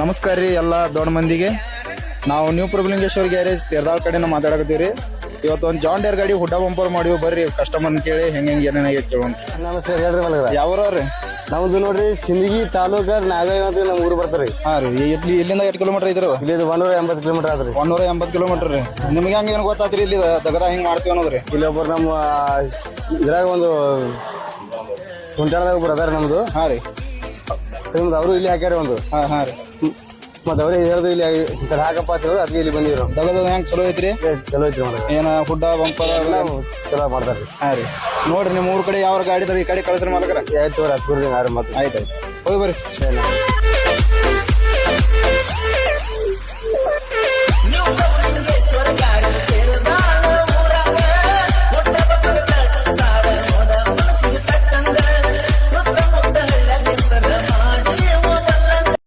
ನಮಸ್ಕಾರ ರೀ ಎಲ್ಲ ದೊಡ್ಡ ಮಂದಿಗೆ. ನಾವು ನ್ಯೂ ಪ್ರಭುಲಿಂಗೇಶ್ವರ್ ಗ್ಯಾರೇಜ್ ತೆರ್ದಾಳ್ ಕಡೆಯಿಂದ ಮಾತಾಡಕತ್ತೀವಿ ಇವತ್ತು ಒಂದು ಜಾನ್ ಡೇರ್ ಗಾಡಿ ಹುಡ್ಡ ಬಂಪರ್ ಮಾಡಿವಿ ಬರ್ರಿ ಕಸ್ಟಮರ್ ಕೇಳಿ ಹೆಂಗೆ ಹೆಂಗೆ ಏನೇನಾಗೈತೆ ಕೇಳೋಣ. ನಮಸ್ಕಾರ ಹೇಳ್ರಿ ಮಲಗ ಯಾವ್ರಿ ನಮ್ದು ನೋಡ್ರಿ ಸಿಂದಗಿ ತಾಲೂಕ ನಾಗಾವಿ ಅಂತ ನಮ್ಮ ಊರು ಬರ್ತಾರಿ ಹಾಂ ರೀ ಇಲ್ಲಿ ಇಲ್ಲಿಂದ ಎಷ್ಟು ಕಿಲೋಮೀಟರ್ ಅದು? ಇಲ್ಲಿ ಒಂದೂರ ಎಂಬತ್ತು ಕಿಲೋಮೀಟರ್ ಆದ್ರಿ ಒಂದೂರ ಎಂಬತ್ತು ಕಿಲೋಮೀಟರ್ ರೀ. ನಿಮ್ಗೆ ಹೆಂಗೆ ಏನು ಗೊತ್ತಾತ್ರಿ ಇಲ್ಲಿ ದಗದ ಹಿಂಗೆ ಮಾಡ್ತೀವಿ ಅನ್ನೋದ್ರಿ? ಇಲ್ಲಿ ಒಬ್ಬರು ನಮ್ಮ ಇದ್ರಾಗ ಒಂದು ಸುಂಟಾಳದಾಗ ಒಬ್ರು ಅದಾರ ನಮ್ದು. ಹಾ ರೀ. ನಿಮ್ದು ಅವರು ಇಲ್ಲಿ ಹಾಕ್ಯಾರ ಒಂದು. ಹಾ ಹಾ ರೀ. ಮತ್ತೆ ಅವ್ರಿಗೆ ಹೇಳ್ದು ಇಲ್ಲಿ ಈ ಹಾಕಪ್ಪ ಅಂತ ಹೇಳೋದು ಅದಕ್ಕೆ ಇಲ್ಲಿ ಬಂದಿರೋ ದಗದ ಹೆಂಗ್ ಚಲೋ ಐತ್ರಿ? ಚಲೋ ಐತ್ರಿ ಮೇಡಮ್ ಏನ ಹುಡ್ಡ ಬಂಪರ್ ಎಲ್ಲ ಚಲೋ ಮಾಡ್ತಾರ್ರಿ ಹಾಂ ರೀ. ನೋಡ್ರಿ ನಿಮ್ಮ ಊರ್ ಕಡೆ ಯಾವ ಗಾಡಿ ಈ ಕಡೆ ಕಳಿಸ್ರಿ ಮಾಲಕರ. ಆಯ್ತು ಅವ್ರ ಹತ್ತು ಆರು ಮತ್ತೆ. ಆಯ್ತು ಆಯ್ತು. ಹೋಗಿ ಬರ್ರಿ.